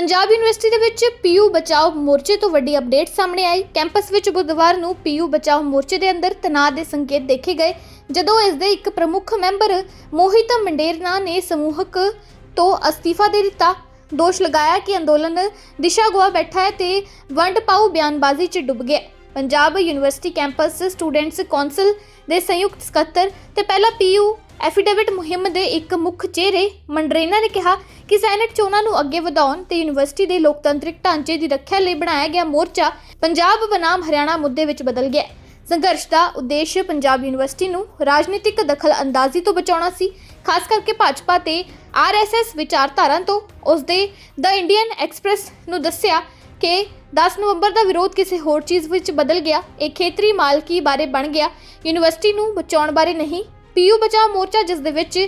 Punjab university ਦੇ ਵਿੱਚ PU ਬਚਾਓ ਮੋਰਚੇ ਤੋਂ ਵੱਡੀ ਅਪਡੇਟ ਸਾਹਮਣੇ ਆਈ। ਕੈਂਪਸ ਵਿੱਚ ਬੁੱਧਵਾਰ ਨੂੰ ਪੀਯੂ ਬਚਾਓ ਮੋਰਚੇ ਦੇ ਅੰਦਰ ਤਣਾਅ ਦੇ ਸੰਕੇਤ ਦੇਖੇ ਗਏ, ਜਦੋਂ ਇਸ ਦੇ ਇੱਕ ਪ੍ਰਮੁੱਖ ਮੈਂਬਰ ਮੋਹਿਤ ਮੰਡੇਰਨਾ ਨੇ ਸਮੂਹਕ ਤੋਂ ਅਸਤੀਫਾ ਦੇ ਦਿੱਤਾ। ਦੋਸ਼ ਲਗਾਇਆ ਕਿ ਅੰਦੋਲਨ ਦਿਸ਼ਾ ਗੁਆ ਬੈਠਾ ਹੈ ਤੇ ਵੰਡ ਪਾਉ ਬਿਆਨਬਾਜ਼ੀ 'ਚ ਡੁੱਬ ਗਿਆ। Punjab university campus students council ਦੇ ਸੰਯੁਕਤ ਸਕੱਤਰ ਤੇ ਪਹਿਲਾ ਪੀਯੂ ਐਫੀਡੇਵਿਟ ਮੁਹਿੰਮ ਦੇ ਇੱਕ ਮੁੱਖ ਚਿਹਰੇ ਮੰਡਰੇਨਾ ਨੇ ਕਿਹਾ ਕਿ ਸੈਨੇਟ ਚੋਣਾਂ ਨੂੰ ਅੱਗੇ ਵਧਾਉਣ ਤੇ ਯੂਨੀਵਰਸਿਟੀ ਦੇ ਲੋਕਤੰਤਰਿਕ ਢਾਂਚੇ ਦੀ ਰੱਖਿਆ ਲਈ ਬਣਾਇਆ ਗਿਆ ਮੋਰਚਾ ਪੰਜਾਬ ਬਨਾਮ ਹਰਿਆਣਾ ਮੁੱਦੇ ਵਿੱਚ ਬਦਲ ਗਿਆ ਸੰਘਰਸ਼ ਦਾ ਉਦੇਸ਼ ਪੰਜਾਬ ਯੂਨੀਵਰਸਿਟੀ ਨੂੰ ਰਾਜਨੀਤਿਕ ਦਖਲ ਅੰਦਾਜ਼ੀ ਤੋਂ ਬਚਾਉਣਾ ਸੀ। ਖਾਸ ਕਰਕੇ ਭਾਜਪਾ ਤੇ ਆਰਐਸਐਸ ਵਿਚਾਰਧਾਰਾ ਤੋਂ ਉਸ ਦੇ ਦ ਇੰਡੀਅਨ ਐਕਸਪ੍ਰੈਸ ਨੂੰ ਦੱਸਿਆ ਕਿ 10 ਨਵੰਬਰ ਦਾ ਵਿਰੋਧ ਕਿਸੇ ਹੋਰ ਚੀਜ਼ ਵਿੱਚ ਬਦਲ ਗਿਆ। ਇਹ ਖੇਤਰੀ ਮਾਲਕੀ ਬਾਰੇ ਬਣ ਗਿਆ। ਯੂਨੀਵਰਸਿਟੀ ਨੂੰ ਬਚਾਉਣ ਬਾਰੇ ਨਹੀਂ ਪੀਯੂ ਬਚਾਓ ਮੋਰਚਾ, ਜਿਸ ਦੇ ਵਿੱਚ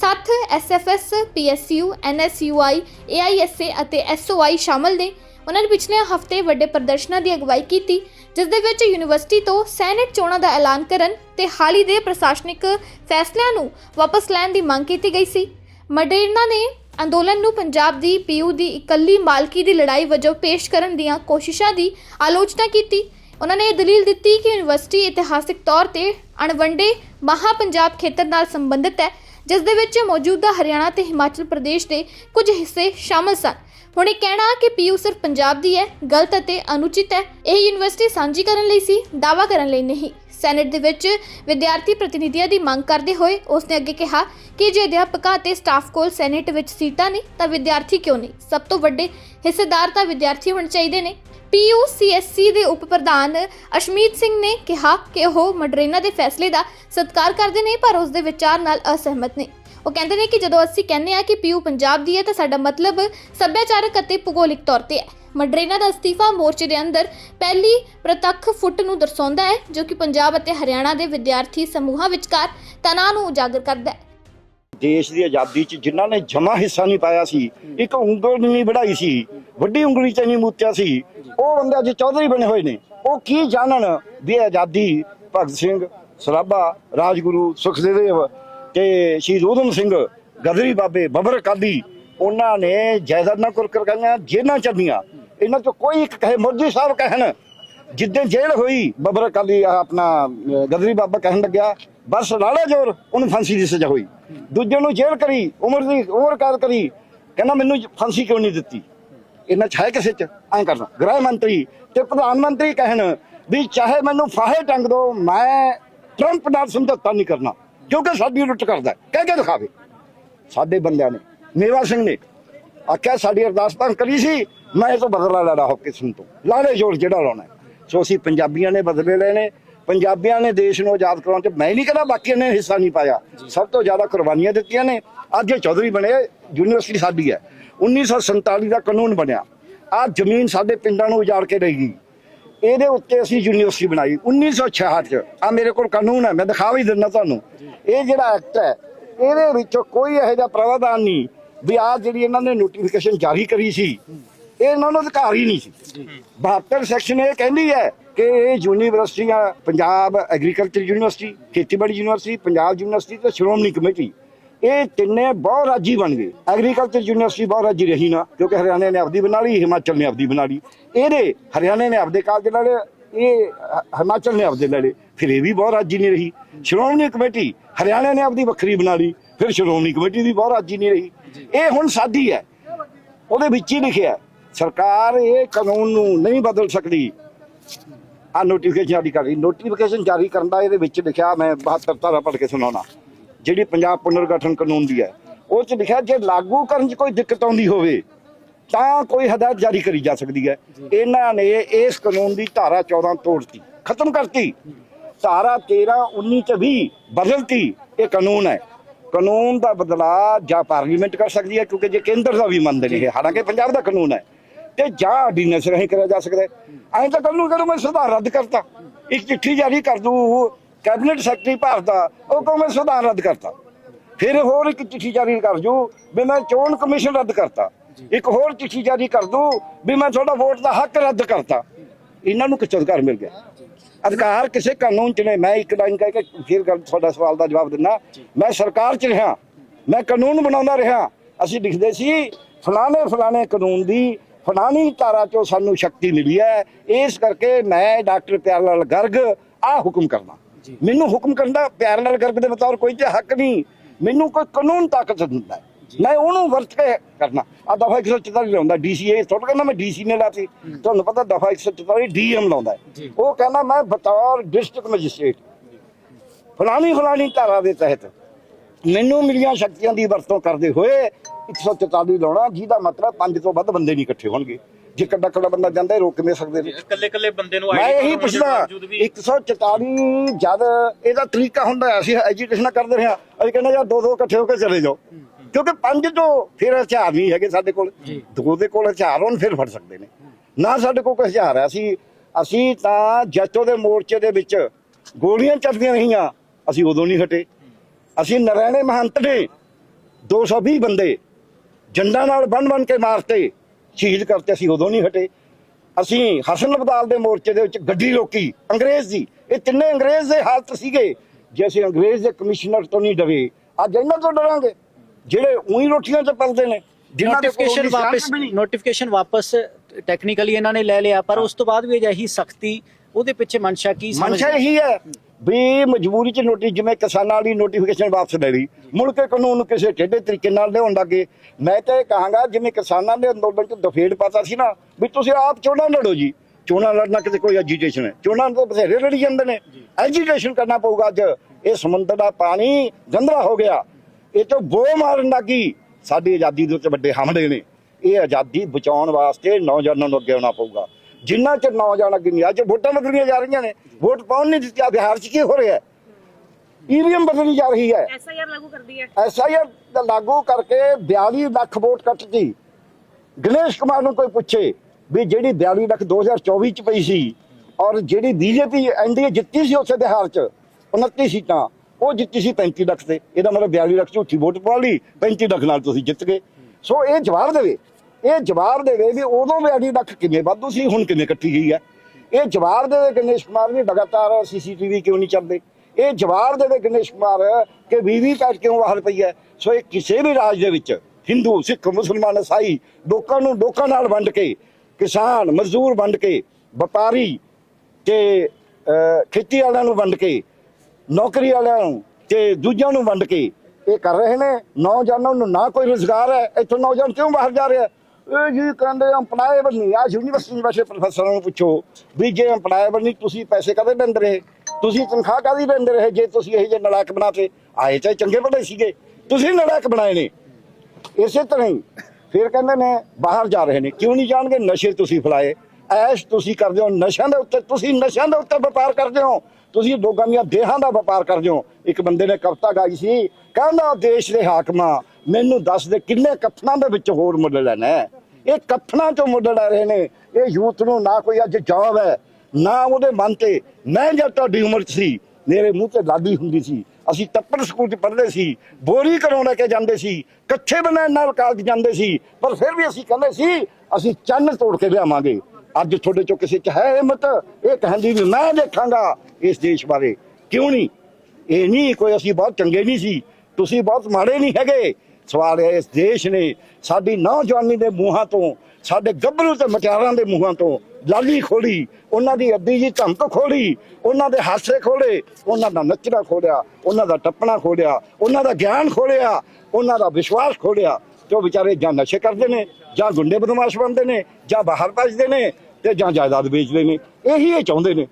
7 ਐਸਐਫਐਸ ਪੀਐਸਯੂ ਐਨਐਸਯੂਆਈ ਏਆਈਐਸਏ ਅਤੇ ਐਸਓਆਈ ਸ਼ਾਮਲ ਨੇ। ਉਹਨਾਂ ਨੇ ਪਿਛਲੇ ਹਫ਼ਤੇ ਵੱਡੇ ਪ੍ਰਦਰਸ਼ਨਾਂ ਦੀ ਅਗਵਾਈ ਕੀਤੀ, ਜਿਸ ਦੇ ਵਿੱਚ ਯੂਨੀਵਰਸਿਟੀ ਤੋਂ ਸੈਨੇਟ ਚੋਣਾਂ ਦਾ ਐਲਾਨ ਕਰਨ ਤੇ ਹਾਲ ਹੀ ਦੇ ਪ੍ਰਸ਼ਾਸਨਿਕ ਫੈਸਲਿਆਂ ਨੂੰ ਵਾਪਸ ਲੈਣ ਦੀ ਮੰਗ ਕੀਤੀ ਗਈ ਸੀ। ਮਡੇਰਨਾ ਨੇ ਅੰਦੋਲਨ ਨੂੰ ਪੰਜਾਬ ਦੀ ਪੀਯੂ ਦੀ ਇਕੱਲੀ ਮਾਲਕੀ ਦੀ ਲੜਾਈ ਵਜੋਂ ਪੇਸ਼ ਕਰਨ ਦੀਆਂ ਕੋਸ਼ਿਸ਼ਾਂ ਦੀ ਆਲੋਚਨਾ ਕੀਤੀ। ਉਹਨਾਂ ਨੇ ਇਹ ਦਲੀਲ ਦਿੱਤੀ ਕਿ ਯੂਨੀਵਰਸਿਟੀ ਇਤਿਹਾਸਿਕ ਤੌਰ ਤੇ ਅਣਵੰਡੇ ਮਹਾ ਪੰਜਾਬ ਖੇਤਰ ਨਾਲ ਸੰਬੰਧਿਤ ਹੈ, ਜਿਸ ਦੇ ਵਿੱਚ ਮੌਜੂਦਾ ਹਰਿਆਣਾ ਤੇ ਹਿਮਾਚਲ ਪ੍ਰਦੇਸ਼ ਦੇ ਕੁਝ ਹਿੱਸੇ ਸ਼ਾਮਲ ਸਨ। ਹੁਣ ਇਹ ਕਹਿਣਾ ਕਿ ਪੀਯੂ ਸਿਰਫ ਪੰਜਾਬ ਦੀ ਹੈ, ਗਲਤ ਅਤੇ ਅਨੁਚਿਤ ਹੈ। ਇਹ ਯੂਨੀਵਰਸਿਟੀ ਸਾਂਝੀ ਕਰਨ ਲਈ ਸੀ, ਦਾਅਵਾ ਕਰਨ ਲਈ ਨਹੀਂ। ਸੈਨੇਟ ਦੇ ਵਿੱਚ ਵਿਦਿਆਰਥੀ ਪ੍ਰਤੀਨਿਧੀਆਂ ਦੀ ਮੰਗ ਕਰਦੇ ਹੋਏ ਉਸ ਨੇ ਅੱਗੇ ਕਿਹਾ ਕਿ ਜੇ ਅਧਿਆਪਕਾਂ ਅਤੇ ਸਟਾਫ ਕੋਲ ਸੈਨੇਟ ਵਿੱਚ ਸੀਟਾਂ ਨਹੀਂ, ਤਾਂ ਵਿਦਿਆਰਥੀ ਕਿਉਂ ਨਹੀਂ? ਸਭ ਤੋਂ ਵੱਡੇ ਹਿੱਸੇਦਾਰ ਤਾਂ ਵਿਦਿਆਰਥੀ ਹੋਣੇ ਚਾਹੀਦੇ ਨੇ। ਪੀਯੂਸੀਐਸਸੀ ਦੇ ਉਪ ਪ੍ਰਧਾਨ ਅਸ਼ਮੀਤ ਸਿੰਘ ਨੇ ਕਿਹਾ ਕਿ ਉਹ ਮਡਰੇਨਾ ਦੇ ਫੈਸਲੇ ਦਾ ਸਤਿਕਾਰ ਕਰਦੇ ਨੇ, ਪਰ ਉਸ ਦੇ ਵਿਚਾਰ ਨਾਲ ਅਸਹਿਮਤ ਨੇ। ਉਹ ਕਹਿੰਦੇ ਨੇ ਕਿ ਜਦੋਂ ਅਸੀਂ ਕਹਿੰਦੇ ਆ ਕਿ ਪੀਯੂ ਪੰਜਾਬ ਦੀ ਹੈ, ਤਾਂ ਸਾਡਾ ਮਤਲਬ ਸੱਭਿਆਚਾਰਕ ਅਤੇ ਭੂਗੋਲਿਕ ਤੌਰ ਤੇ ਹੈ। ਮਡਰੇਨਾ ਦਾ ਅਸਤੀਫਾ ਮੋਰਚੇ ਦੇ ਅੰਦਰ ਪਹਿਲੀ ਪ੍ਰਤੱਖ ਫੁੱਟ ਨੂੰ ਦਰਸਾਉਂਦਾ ਹੈ, ਜੋ ਕਿ ਪੰਜਾਬ ਅਤੇ ਹਰਿਆਣਾ ਦੇ ਵਿਦਿਆਰਥੀ ਸਮੂਹਾਂ ਵਿਚਕਾਰ ਤਣਾਅ ਨੂੰ ਉਜਾਗਰ ਕਰਦਾ ਹੈ। ਦੇਸ਼ ਦੀ ਆਜ਼ਾਦੀ 'ਚ ਜਿਨ੍ਹਾਂ ਨੇ ਜਮਾ ਹਿੱਸਾ ਨਹੀਂ ਪਾਇਆ ਸੀ, ਇੱਕ ਉਂਗਲ ਨਹੀਂ ਵਧਾਈ ਸੀ, ਵੱਡੀ ਉਂਗਲੀ 'ਚ ਨਹੀਂ ਮੁੱਤਿਆ ਸੀ, ਉਹ ਬੰਦੇ ਅੱਜ ਚੌਧਰੀ ਬਣੇ ਹੋਏ ਨੇ। ਉਹ ਕੀ ਜਾਣਨ ਵੀ ਆਜ਼ਾਦੀ ਭਗਤ ਸਿੰਘ, ਸਰਾਭਾ, ਰਾਜਗੁਰੂ, ਸੁਖਦੇਵ ਤੇ ਸ਼ਹੀਦ ਊਧਮ ਸਿੰਘ, ਗਦਰੀ ਬਾਬੇ ਬਬਰ ਕਾਦੀ ਉਹਨਾਂ ਨੇ ਜਾਇਦਾਦ ਜਾਇਦਾਦਾਂ ਕੁਰਕਰ ਗਈਆਂ ਜੇਲ੍ਹਾਂ ਚੱਲੀਆਂ ਇਹਨਾਂ ਚੋਂ ਕੋਈ ਇੱਕ ਕਹੇ ਮੋਦੀ ਸਾਹਿਬ ਕਹਿਣ ਜਿੱਦਾਂ ਜੇਲ੍ਹ ਹੋਈ, ਬਬਰ ਕਾਲੀ ਆਪਣਾ ਗਦਰੀ ਬਾਬਾ ਕਹਿਣ ਲੱਗਿਆ, ਬਸ ਲਾਲਾ ਜੋਰ, ਉਹਨੂੰ ਫਾਂਸੀ ਦੀ ਸਜ਼ਾ ਹੋਈ। ਦੂਜੇ ਨੂੰ ਜੇਲ੍ਹ ਕਰੀ, ਉਮਰ ਦੀ, ਉਮਰ ਕੈਦ ਕਰੀ, ਕਹਿੰਦਾ ਮੈਨੂੰ ਫਾਂਸੀ ਕਿਉਂ ਨਹੀਂ ਦਿੱਤੀ? ਇਹਨਾਂ ਚ ਹੈ ਕਿਸੇ ਚ? ਐਂ ਕਰਨਾ। ਗ੍ਰਹਿ ਮੰਤਰੀ ਤੇ ਪ੍ਰਧਾਨ ਮੰਤਰੀ ਕਹਿਣ ਵੀ ਚਾਹੇ ਮੈਨੂੰ ਫਾਹੇ ਟੰਗ ਦੋ, ਮੈਂ ਟਰੰਪ ਨਾਲ ਸਮਝੌਤਾ ਨਹੀਂ ਕਰਨਾ, ਕਿਉਂਕਿ ਸਾਡੀ ਲੁੱਟ ਕਰਦਾ ਕਹਿ ਕੇ ਦਿਖਾਵੇ। ਸਾਡੇ ਬੰਦਿਆਂ ਨੇ, ਮੇਵਾ ਸਿੰਘ ਨੇ ਆਖਿਆ, ਸਾਡੀ ਅਰਦਾਸ ਤਾਂ ਕਰੀ ਸੀ, ਮੈਂ ਇਹ ਤੋਂ ਬਦਲਾ ਲੈਣਾ ਹੋ ਕਿਸਮ ਤੋਂ ਲਾਲੇ ਜੋੜ ਜਿਹੜਾ ਲਾਉਣਾ ਸੋ ਅਸੀਂ ਪੰਜਾਬੀਆਂ ਨੇ ਬਦਲੇ ਲਏ ਨੇ ਪੰਜਾਬੀਆਂ ਨੇ ਦੇਸ਼ ਨੂੰ ਆਜ਼ਾਦ ਕਰਾਉਣ ਚ ਮੈਂ ਨਹੀਂ ਕਹਿੰਦਾ ਬਾਕੀਆਂ ਨੇ ਹਿੱਸਾ ਨਹੀਂ ਪਾਇਆ। ਸਭ ਤੋਂ ਜ਼ਿਆਦਾ ਕੁਰਬਾਨੀਆਂ ਦਿੱਤੀਆਂ ਨੇ। ਅੱਜ ਇਹ ਚੌਧਰੀ ਬਣੇ ਯੂਨੀਵਰਸਿਟੀ ਸਾਡੀ ਹੈ। 1947 ਦਾ ਕਾਨੂੰਨ ਬਣਿਆ। ਆ ਜ਼ਮੀਨ ਸਾਡੇ ਪਿੰਡਾਂ ਨੂੰ ਉਜਾੜ ਕੇ ਰਹੀ ਗਈ ਇਹਦੇ ਉੱਤੇ ਅਸੀਂ ਯੂਨੀਵਰਸਿਟੀ ਬਣਾਈ 1966 ਚ। ਆ ਮੇਰੇ ਕੋਲ ਕਾਨੂੰਨ ਹੈ ਮੈਂ ਦਿਖਾ ਵੀ ਦਿੰਦਾ ਤੁਹਾਨੂੰ। ਇਹ ਜਿਹੜਾ ਐਕਟ ਹੈ ਇਹਦੇ ਵਿੱਚ ਕੋਈ ਇਹੋ ਜਿਹਾ ਪ੍ਰਾਵਧਾਨ ਨਹੀਂ ਵੀ ਆ ਜਿਹੜੀ ਇਹਨਾਂ ਨੇ ਨੋਟੀਫਿਕੇਸ਼ਨ ਜਾਰੀ ਕਰੀ ਸੀ ਇਹ ਇਹਨਾਂ ਨੂੰ ਅਧਿਕਾਰ ਹੀ ਨਹੀਂ ਸੀ। 72 ਸੈਕਸ਼ਨ ਇਹ ਕਹਿੰਦੀ ਹੈ ਕਿ ਇਹ ਯੂਨੀਵਰਸਿਟੀਆਂ ਪੰਜਾਬ ਐਗਰੀਕਲਚਰ ਯੂਨੀਵਰਸਿਟੀ ਖੇਤੀਬਾੜੀ ਯੂਨੀਵਰਸਿਟੀ ਪੰਜਾਬ ਯੂਨੀਵਰਸਿਟੀ ਤੇ ਸ਼੍ਰੋਮਣੀ ਕਮੇਟੀ। ਇਹ ਤਿੰਨੇ ਬਹੁਤ ਰਾਜੀ ਬਣ ਗਏ। ਐਗਰੀਕਲਚਰ ਯੂਨੀਵਰਸਿਟੀ ਬਹੁਤ ਰਾਜੀ ਰਹੀ ਨਾ, ਕਿਉਂਕਿ ਹਰਿਆਣੇ ਨੇ ਆਪਦੀ ਬਣਾ ਲਈ, ਹਿਮਾਚਲ ਨੇ ਆਪਦੀ ਬਣਾ ਲਈ। ਇਹਦੇ ਹਰਿਆਣੇ ਨੇ ਆਪਦੇ ਕਾਲਜ ਲੈ ਲਏ, ਇਹ ਹਿਮਾਚਲ ਨੇ ਆਪਦੇ ਲੈ ਲਏ। ਫਿਰ ਇਹ ਵੀ ਬਹੁਤ ਰਾਜੀ ਨਹੀਂ ਰਹੀ। ਸ਼੍ਰੋਮਣੀ ਕਮੇਟੀ ਹਰਿਆਣੇ ਨੇ ਆਪਦੀ ਵੱਖਰੀ ਬਣਾ ਲਈ, ਫਿਰ ਸ਼੍ਰੋਮਣੀ ਕਮੇਟੀ ਵੀ ਬਹੁਤ ਰਾਜੀ ਨਹੀਂ ਰਹੀ। ਇਹ ਹੁਣ ਸਾਦੀ ਹੈ। ਉਹਦੇ ਵਿੱਚ ਹੀ ਲਿਖਿਆ ਸਰਕਾਰ ਇਹ ਕਾਨੂੰਨ ਨੂੰ ਨਹੀਂ ਬਦਲ ਸਕਦੀ। ਆ ਨੋਟੀਫਿਕੇਸ਼ਨ ਜਾਰੀ ਕਰ ਰਹੀ। ਨੋਟੀਫਿਕੇਸ਼ਨ ਜਾਰੀ ਕਰਨ ਦਾ ਇਹਦੇ ਵਿੱਚ ਲਿਖਿਆ ਮੈਂ 72 ਧਾਰਾ ਪੜ੍ਹ ਕੇ ਸੁਣਾਉਣਾ। ਜਿਹੜੀ ਪੰਜਾਬ ਪੁਨਰਗਠਨ ਕਾਨੂੰਨ ਦੀ ਹੈ। ਉਹ ਚ ਲਿਖਿਆ ਜੇ ਲਾਗੂ ਕਰਨ 'ਚ ਕੋਈ ਦਿੱਕਤ ਆਉਂਦੀ ਹੋਵੇ, ਤਾਂ ਕੋਈ ਹਦਾਇਤ ਜਾਰੀ ਕਰੀ ਜਾ ਸਕਦੀ ਹੈ। ਇਹਨਾਂ ਨੇ ਇਸ ਕਾਨੂੰਨ ਦੀ ਧਾਰਾ 14 ਤੋੜਤੀ, ਖਤਮ ਕਰਤੀ। ਧਾਰਾ 13 19 ਚ ਵੀ ਬਦਲਤੀ ਇਹ ਕਾਨੂੰਨ ਹੈ। ਕਾਨੂੰਨ ਦਾ ਬਦਲਾਅ ਜਾਂ ਪਾਰਲੀਮੈਂਟ ਕਰ ਸਕਦੀ ਹੈ, ਕਿਉਂਕਿ ਜੇ ਕੇਂਦਰ ਦਾ ਵੀ ਮੰਨਦੇ ਨੇ ਇਹ, ਹਾਲਾਂਕਿ ਪੰਜਾਬ ਦਾ ਕਾਨੂੰਨ ਹੈ। ਤੇ ਜਾਂ ਆਰਡੀਨੈਂਸ ਰਾਹੀਂ ਕਰਿਆ ਜਾ ਸਕਦਾ। ਐਂ ਤਾਂ ਕੱਲ ਨੂੰ ਕਰੋ ਮੈਂ ਸੁਧਾਰ ਰੱਦ ਕਰਤਾ, ਇੱਕ ਚਿੱਠੀ ਜਾਰੀ ਕਰ ਦੂ, ਕੈਬਨਿਟ ਸੈਕਟਰੀ ਭਾਰਤ ਦਾ, ਉਹ ਕਹੋ ਮੈਂ ਸੁਧਾਰ ਰੱਦ ਕਰਤਾ। ਫਿਰ ਹੋਰ ਇੱਕ ਚਿੱਠੀ ਜਾਰੀ ਕਰ ਜੂ ਵੀ ਮੈਂ ਚੋਣ ਕਮਿਸ਼ਨ ਰੱਦ ਕਰਤਾ। ਇੱਕ ਹੋਰ ਚਿੱਠੀ ਜਾਰੀ ਕਰ ਦੂ ਵੀ ਮੈਂ ਤੁਹਾਡਾ ਵੋਟ ਦਾ ਹੱਕ ਰੱਦ ਕਰਤਾ। ਇਹਨਾਂ ਨੂੰ ਕਿੱਥੋਂ ਅਧਿਕਾਰ ਮਿਲ ਗਿਆ? ਅਧਿਕਾਰ ਕਿਸੇ ਕਾਨੂੰਨ ਚ ਨੇ, ਮੈਂ ਇੱਕ ਲਾਈਨ ਕਹਿ ਕੇ ਫਿਰ ਗੱਲ ਤੁਹਾਡਾ ਸਵਾਲ ਦਾ ਜਵਾਬ ਦਿੰਦਾ। ਮੈਂ ਸਰਕਾਰ ਚ ਰਿਹਾ, ਮੈਂ ਕਾਨੂੰਨ ਬਣਾਉਂਦਾ ਰਿਹਾ। ਅਸੀਂ ਲਿਖਦੇ ਸੀ, ਫਲਾਣੇ ਫਲਾਣੇ ਕਾਨੂੰਨ ਦੀ ਫਲਾਣੀ ਧਾਰਾ ਚੋਂ ਸਾਨੂੰ ਸ਼ਕਤੀ ਮਿਲੀ ਹੈ। ਇਸ ਕਰਕੇ ਮੈਂ ਡਾਕਟਰ ਪਿਆਰ ਲਾਲ ਗਰਗ ਆ ਹੁਕਮ ਕਰਨਾ। ਮੈਨੂੰ ਹੁਕਮ ਕਰਨ ਦਾ ਪਿਆਰ ਲਾਲ ਗਰਗ ਦੇ ਬਤੌਰ ਕੋਈ ਤੇ ਹੱਕ ਨਹੀਂ। ਮੈਨੂੰ ਕੋਈ ਕਾਨੂੰਨ ਤਾਕਤ ਦਿੰਦਾ ਮੈਂ ਉਹਨੂੰ ਵਰਤ ਕੇ ਕਰਨਾ। ਆ ਦਫਾ 144 ਲਾਉਂਦਾ ਡੀਸੀਏ ਥੋੜਾ ਕਹਿੰਦਾ ਮੈਂ ਡੀਸੀ ਨੇ ਲਾਤੀ। ਤੁਹਾਨੂੰ ਪਤਾ ਦਫਾ 144 ਡੀਐਮ ਲਾਉਂਦਾ। ਉਹ ਕਹਿੰਦਾ ਮੈਂ ਬਤੌਰ ਡਿਸਟ੍ਰਿਕਟ ਮੈਜਿਸਟ੍ਰੇਟ। ਫਲਾਣੀ ਫਲਾਣੀ ਧਾਰਾ ਦੇ ਤਹਿਤ ਮੈਨੂੰ ਮਿਲੀਆਂ ਸ਼ਕਤੀਆਂ ਦੀ ਵਰਤੋਂ ਕਰਦੇ ਹੋਏ 144 ਲਾਉਣਾ ਜਿਹਦਾ ਮਤਲਬ ਪੰਜ ਤੋਂ ਵੱਧ ਬੰਦੇ ਨਹੀਂ ਇਕੱਠੇ ਹੋਣਗੇ। ਜੇ ਕੱਡਾ ਕੱਡਾ ਬੰਦਾ ਜਾਂਦਾ ਰੋਕ ਕਿਵੇਂ ਸਕਦੇ ਨੇ? ਇਕੱਲੇ ਇਕੱਲੇ ਬੰਦੇ ਨੂੰ ਮੈਂ ਇਹੀ ਪੁੱਛਦਾ ਬਾਵਜੂਦ ਵੀ 144 ਜਦ ਇਹਦਾ ਤਰੀਕਾ ਹੁੰਦਾ ਅਸੀਂ ਐਜੂਕੇਸ਼ਨ ਕਰਦੇ ਰਹੇ ਅਸੀਂ ਕਹਿੰਦੇ ਯਾਰ ਦੋ ਦੋ ਇਕੱਠੇ ਹੋ ਕੇ ਚਲੇ ਜਾਓ। ਕਿਉਂਕਿ ਪੰਜ ਤੋਂ ਫਿਰ ਹਥਿਆਰ ਨਹੀਂ ਹੈਗੇ ਸਾਡੇ ਕੋਲ। ਦੋ ਦੇ ਕੋਲ ਹਥਿਆਰ ਹੋਣ ਫਿਰ ਫੜ ਸਕਦੇ ਨੇ। ਨਾ ਸਾਡੇ ਕੋਲ ਕੋਈ ਹਥਿਆਰ ਹੈ। ਅਸੀਂ ਅਸੀਂ ਤਾਂ ਜੱਟੋ ਦੇ ਮੋਰਚੇ ਦੇ ਵਿੱਚ ਗੋਲੀਆਂ ਚੱਲਦੀਆਂ ਰਹੀਆਂ। ਅਸੀਂ ਉਦੋਂ ਨਹੀਂ ਹਟੇ। ਅਸੀਂ ਨਰੈਣੇ ਮਹੰਤ ਨੇ 220 ਬੰਦੇ ਜੰਡਾਂ ਨਾਲ ਬੰਨ ਬੰਨ ਕੇ ਮਾਰਤੇ ਸ਼ਹੀਦ ਕਰਤੇ ਅਸੀਂ ਉਦੋਂ ਨਹੀਂ ਹਟੇ। ਅਸੀਂ ਹਸਨ ਅਬਦਾਲ ਦੇ ਮੋਰਚੇ ਦੇ ਵਿੱਚ ਗੱਡੀ ਰੋਕੀ ਅੰਗਰੇਜ਼ ਦੀ। ਇਹ ਤਿੰਨੇ ਅੰਗਰੇਜ਼ ਦੇ ਹਾਲਤ ਸੀਗੇ। ਜੇ ਅਸੀਂ ਅੰਗਰੇਜ਼ ਦੇ ਕਮਿਸ਼ਨਰ ਤੋਂ ਨਹੀਂ ਡਰੇ ਅੱਜ ਇਹਨਾਂ ਤੋਂ ਡਰਾਂਗੇ। ਜਿਹੜੇ ਉਹੀ ਰੋਟੀਆਂ 'ਚ ਪਲਦੇ ਨੇ ਨੋਟੀਫਿਕੇਸ਼ਨ ਵਾਪਸ। ਨੋਟੀਫਿਕੇਸ਼ਨ ਵਾਪਸ ਟੈਕਨੀਕਲੀ ਇਹਨਾਂ ਨੇ ਲੈ ਲਿਆ ਪਰ ਉਸ ਤੋਂ ਬਾਅਦ ਵੀ ਅਜਿਹੀ ਸਖਤੀ ਉਹਦੇ ਪਿੱਛੇ ਮਨਸ਼ਾ ਕੀ ਸਮਝ ਮਨਸ਼ਾ ਇਹੀ ਹੈ। ਵੀ ਮਜਬੂਰੀ ਚ ਨੋਟਿਸ ਜਿਵੇਂ ਕਿਸਾਨਾਂ ਵਾਲੀ ਨੋਟੀਫਿਕੇਸ਼ਨ ਵਾਪਸ ਲੈ ਲਈ, ਮੁੜ ਕੇ ਕਾਨੂੰਨ ਕਿਸੇ ਟੇਢੇ ਤਰੀਕੇ ਨਾਲ ਲਿਆਉਣ ਲੱਗੇ। ਮੈਂ ਤਾਂ ਇਹ ਕਹਾਂਗਾ, ਜਿਵੇਂ ਕਿਸਾਨਾਂ ਦੇ ਅੰਦੋਲਨ ਚ ਦਫੇੜ ਪਾਤਾ ਸੀ ਨਾ, ਵੀ ਤੁਸੀਂ ਆਪ ਚੋਣਾਂ ਲੜੋ ਜੀ। ਚੋਣਾਂ ਲੜਨਾ ਕਿਤੇ ਕੋਈ ਐਜੀਟੇਸ਼ਨ ਹੈ। ਚੋਣਾਂ ਤੋਂ ਬਥੇਰੇ ਲੜੀ ਜਾਂਦੇ ਨੇ। ਐਜੀਟੇਸ਼ਨ ਕਰਨਾ ਪਊਗਾ ਅੱਜ। ਇਹ ਸਮੁੰਦਰ ਦਾ ਪਾਣੀ ਗੰਧਲਾ ਹੋ ਗਿਆ। ਇਹ ਤੋਂ ਬੋ ਮਾਰਨ ਲੱਗੀ। ਸਾਡੀ ਆਜ਼ਾਦੀ ਦੇ ਉੱਤੇ ਵੱਡੇ ਹਮਲੇ ਨੇ। ਇਹ ਆਜ਼ਾਦੀ ਬਚਾਉਣ ਵਾਸਤੇ ਨੌਜਵਾਨਾਂ ਨੂੰ ਅੱਗੇ ਆਉਣਾ ਪਊਗਾ। ਜਿੰਨਾ ਚਿਰ ਨੌਜਵਾਨ ਅੱਗੇ ਨਹੀਂ ਅੱਜ ਵੋਟਾਂ ਬਦਲੀਆਂ ਜਾ ਰਹੀਆਂ ਨੇ ਵੋਟ ਪਾਉਣ ਨਹੀਂ ਦਿੱਤੀ ਆ ਬਿਹਾਰ 'ਚ ਕੀ ਹੋ ਰਿਹਾ ਹੈ? ਈਵੀਐਮ ਬਦਲੀ ਜਾ ਰਹੀ ਹੈ। ਐਸਆਈਆਰ ਲਾਗੂ ਕਰਦੀ ਹੈ। ਐਸਆਈਆਰ ਦਾ ਲਾਗੂ ਕਰਕੇ 42 ਲੱਖ ਵੋਟ ਕੱਟਤੀ ਗਣੇਸ਼ ਕੁਮਾਰ ਨੂੰ ਕੋਈ ਪੁੱਛੇ ਵੀ ਜਿਹੜੀ 42 ਲੱਖ 2024 ਚ ਪਈ ਸੀ ਔਰ ਜਿਹੜੀ ਬੀਜੇਪੀ ਐਨਡੀਏ ਜਿੱਤੀ ਸੀ ਉੱਥੇ ਬਿਹਾਰ ਚ 29 ਸੀਟਾਂ ਉਹ ਜਿੱਤੀ ਸੀ 35 ਲੱਖ ਤੇ। ਇਹਦਾ ਮਤਲਬ 42 ਲੱਖ ਝੂਠੀ ਵੋਟ ਪਾ ਲਈ 35 ਲੱਖ ਨਾਲ ਤੁਸੀਂ ਜਿੱਤ ਗਏ। ਸੋ ਇਹ ਜਵਾਬ ਦੇਵੇ। ਇਹ ਜਵਾਬ ਦੇਵੇ ਵੀ ਉਦੋਂ 42 ਤੱਕ ਕਿਵੇਂ ਵਾਧੂ ਸੀ, ਹੁਣ ਕਿਵੇਂ ਇਕੱਠੀ ਗਈ ਹੈ। ਇਹ ਜਵਾਬ ਦੇਵੇ ਗਣੇਸ਼ ਕੁਮਾਰ ਵੀ ਲਗਾਤਾਰ ਸੀਸੀਟੀਵੀ ਕਿਉਂ ਨਹੀਂ ਚੱਲਦੇ? ਇਹ ਜਵਾਬ ਦੇਵੇ ਗਣੇਸ਼ ਕੁਮਾਰ ਕਿ ਵੀਵੀ ਪੈਟ ਕਿਉਂ ਬਾਹਰ ਪਈ ਹੈ? ਸੋ ਇਹ ਕਿਸੇ ਵੀ ਰਾਜ ਦੇ ਵਿੱਚ, ਹਿੰਦੂ, ਸਿੱਖ, ਮੁਸਲਮਾਨ, ਈਸਾਈ, ਲੋਕਾਂ ਨੂੰ ਲੋਕਾਂ ਨਾਲ ਵੰਡ ਕੇ, ਕਿਸਾਨ, ਮਜ਼ਦੂਰ ਵੰਡ ਕੇ, ਵਪਾਰੀ ਤੇ ਖੇਤੀ ਵਾਲਿਆਂ ਨੂੰ ਵੰਡ ਕੇ, ਨੌਕਰੀ ਵਾਲਿਆਂ ਨੂੰ ਤੇ ਦੂਜਿਆਂ ਨੂੰ ਵੰਡ ਕੇ ਇਹ ਕਰ ਰਹੇ ਨੇ। ਨੌਜਵਾਨਾਂ ਨੂੰ ਨਾ ਕੋਈ ਰੋਜ਼ਗਾਰ ਹੈ, ਇੱਥੋਂ ਨੌਜਵਾਨ ਕਿਉਂ ਬਾਹਰ ਜਾ ਰਿਹਾ ਇਹ ਜੀ ਕਹਿੰਦੇ ਅੰਪਲਾਏਬਲ ਨਹੀਂ ਆ ਯੂਨੀਵਰਸਿਟੀ ਵਿੱਚ ਪ੍ਰੋਫੈਸਰਾਂ ਨੂੰ ਪੁੱਛੋ ਵੀ ਜੇ ਅੰਪਲਾਏਬਲ ਨਹੀਂ, ਤੁਸੀਂ ਪੈਸੇ ਕਦੇ ਲੈਂਦੇ ਰਹੇ? ਤੁਸੀਂ ਤਨਖਾਹ ਕਾਦੀ ਲੈਂਦੇ ਰਹੇ ਜੇ ਤੁਸੀਂ ਇਹ ਜੇ ਨਲਾਇਕ ਬਣਾਤੇ? ਆਏ ਚਾਹੇ ਚੰਗੇ ਭਲੇ ਸੀਗੇ, ਤੁਸੀਂ ਨਲਾਇਕ ਬਣਾਏ ਨੇ। ਇਸੇ ਤਰ੍ਹਾਂ ਹੀ ਫਿਰ ਕਹਿੰਦੇ ਨੇ, ਬਾਹਰ ਜਾ ਰਹੇ ਨੇ। ਕਿਉਂ ਨਹੀਂ ਜਾਣਗੇ? ਨਸ਼ੇ ਤੁਸੀਂ ਫਲਾਏ। ਐਸ਼ ਤੁਸੀਂ ਕਰਦੇ ਹੋ, ਨਸ਼ਿਆਂ ਦੇ ਉੱਤੇ ਤੁਸੀਂ ਨਸ਼ਿਆਂ ਦੇ ਉੱਤੇ ਵਪਾਰ ਕਰਦੇ ਹੋ। ਤੁਸੀਂ ਲੋਕਾਂ ਦੀਆਂ ਦੇਹਾਂ ਦਾ ਵਪਾਰ ਕਰਦੇ ਹੋ। ਇੱਕ ਬੰਦੇ ਨੇ ਕਵਿਤਾ ਗਾਈ ਸੀ, ਕਹਿੰਦਾ ਦੇਸ਼ ਦੇ ਹਾਕਮਾਂ ਮੈਨੂੰ ਦੱਸ ਦੇ ਕਿੰਨੇ ਕਫਨਾਂ ਦੇ ਵਿੱਚ ਹੋਰ ਮੁੱਲ ਲੈਣਾ ਇਹ ਕਫਨਾਂ ਚੋਂ ਮੁੱਲ ਲੈ ਰਹੇ ਨੇ। ਇਹ ਯੂਥ ਨੂੰ ਨਾ ਕੋਈ ਅੱਜ ਜੌਬ ਹੈ, ਨਾ ਉਹਦੇ ਮਨ ਤੇ। ਮੈਂ ਜਦ ਤੁਹਾਡੀ ਉਮਰ ਸੀ, ਮੇਰੇ ਮੂੰਹ ਤੇ ਲਾਡੀ ਹੁੰਦੀ ਸੀ। ਅਸੀਂ ਤੱਪੜ ਸਕੂਲ 'ਚ ਪੜ੍ਹਦੇ ਸੀ, ਬੋਰੀ ਘਰੋਂ ਲੈ ਕੇ ਜਾਂਦੇ ਸੀ ਕੱਛੇ ਬਣਾਉਣ ਨਾਲ ਕਾਲਜ ਜਾਂਦੇ ਸੀ। ਪਰ ਫਿਰ ਵੀ ਅਸੀਂ ਕਹਿੰਦੇ ਸੀ, ਅਸੀਂ ਚੰਨ ਤੋੜ ਕੇ ਲਿਆਵਾਂਗੇ। ਅੱਜ ਤੁਹਾਡੇ ਚੋਂ ਕਿਸੇ 'ਚ ਹੈ ਹਿੰਮਤ? ਇਹ ਕਹਿੰਦੀ ਵੀ ਮੈਂ ਦੇਖਾਂਗਾ ਇਸ ਦੇਸ਼ ਬਾਰੇ। ਕਿਉਂ ਨਹੀਂ? ਇਹ ਨਹੀਂ, ਕੋਈ ਅਸੀਂ ਬਹੁਤ ਚੰਗੇ ਨਹੀਂ ਸੀ। ਤੁਸੀਂ ਬਹੁਤ ਮਾੜੇ ਨਹੀਂ ਹੈਗੇ। ਸਵਾਲ ਹੈ, ਇਸ ਦੇਸ਼ ਨੇ ਸਾਡੀ ਨੌਜਵਾਨੀ ਦੇ ਮੂੰਹਾਂ ਤੋਂ, ਸਾਡੇ ਗੱਭਰੂ ਤੇ ਮਟਿਆਰਾਂ ਦੇ ਮੂੰਹਾਂ ਤੋਂ ਲਾਲੀ ਖੋਲੀ, ਉਹਨਾਂ ਦੀ ਅੱਧੀ ਜੀ ਧਮਕ ਖੋਲੀ, ਉਹਨਾਂ ਦੇ ਹਾਸੇ ਖੋਲੇ, ਉਹਨਾਂ ਦਾ ਨੱਚਣਾ ਖੋਲਿਆ, ਉਹਨਾਂ ਦਾ ਟੱਪਣਾ ਖੋਲਿਆ, ਉਹਨਾਂ ਦਾ ਗਿਆਨ ਖੋਲਿਆ, ਉਹਨਾਂ ਦਾ ਵਿਸ਼ਵਾਸ ਖੋਲਿਆ, ਤੇ ਉਹ ਵਿਚਾਰੇ ਜਾਂ ਨਸ਼ੇ ਕਰਦੇ ਨੇ, ਜਾਂ ਗੁੰਡੇ ਬਦਮਾਸ਼ ਬਣਦੇ ਨੇ, ਜਾਂ ਬਾਹਰ ਭੱਜਦੇ ਨੇ, ਤੇ ਜਾਂ ਜਾਇਦਾਦ ਵੇਚਦੇ ਨੇ, ਇਹੀ ਇਹ ਚਾਹੁੰਦੇ ਨੇ।